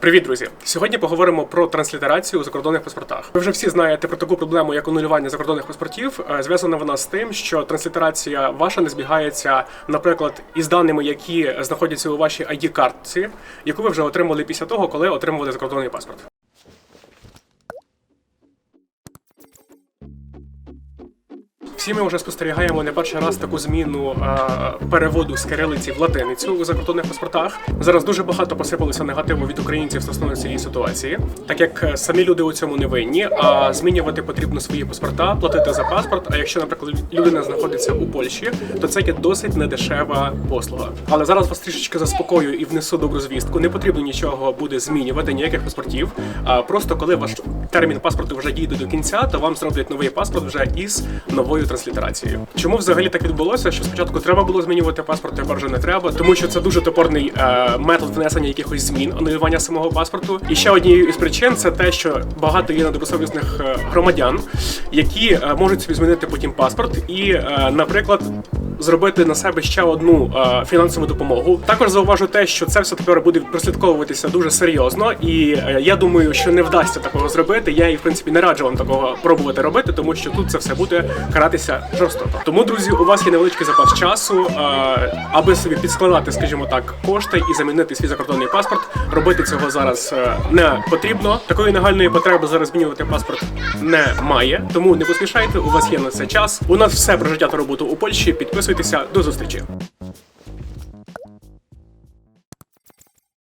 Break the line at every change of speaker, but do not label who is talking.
Привіт, друзі! Сьогодні поговоримо про транслітерацію у закордонних паспортах. Ви вже всі знаєте про таку проблему, як анулювання закордонних паспортів. Е, Зв'язана вона з тим, що транслітерація ваша не збігається, наприклад, із даними, які знаходяться у вашій id картці яку ви вже отримали після того, коли отримували закордонний паспорт. Всі ми вже спостерігаємо не перший раз таку зміну переводу з кирилиці в латиницю у закордонних паспортах. Зараз дуже багато посипалося негативу від українців стосовно цієї ситуації, так як е, самі люди у цьому не винні. А змінювати потрібно свої паспорта, платити за паспорт. А якщо, наприклад, людина знаходиться у Польщі, то це є досить недешева послуга. Але зараз вас трішечки заспокою і внесу добру звістку. Не потрібно нічого буде змінювати, ніяких паспортів. А просто коли ваш термін паспорту вже дійде до кінця, то вам зроблять новий паспорт вже із новою транслітерацією. Чому взагалі так відбулося? Що спочатку треба було змінювати паспорт, тепер вже не треба, тому що це дуже топорний е, метод внесення якихось змін, анулювання самого паспорту. І ще однією із причин це те, що багато є недобросовісних е, громадян, які е, можуть собі змінити потім паспорт і, е, наприклад. Зробити на себе ще одну е, фінансову допомогу. Також зауважу те, що це все тепер буде прослідковуватися дуже серйозно, і е, я думаю, що не вдасться такого зробити. Я і в принципі не раджу вам такого пробувати робити, тому що тут це все буде каратися жорстоко. Тому, друзі, у вас є невеличкий запас часу, е, аби собі підскладати, скажімо так, кошти і замінити свій закордонний паспорт. Робити цього зараз е, не потрібно. Такої нагальної потреби зараз змінювати паспорт немає. Тому не поспішайте. У вас є на це час. У нас все про життя та роботу у Польщі. Підписуйтеся. До зустрічі.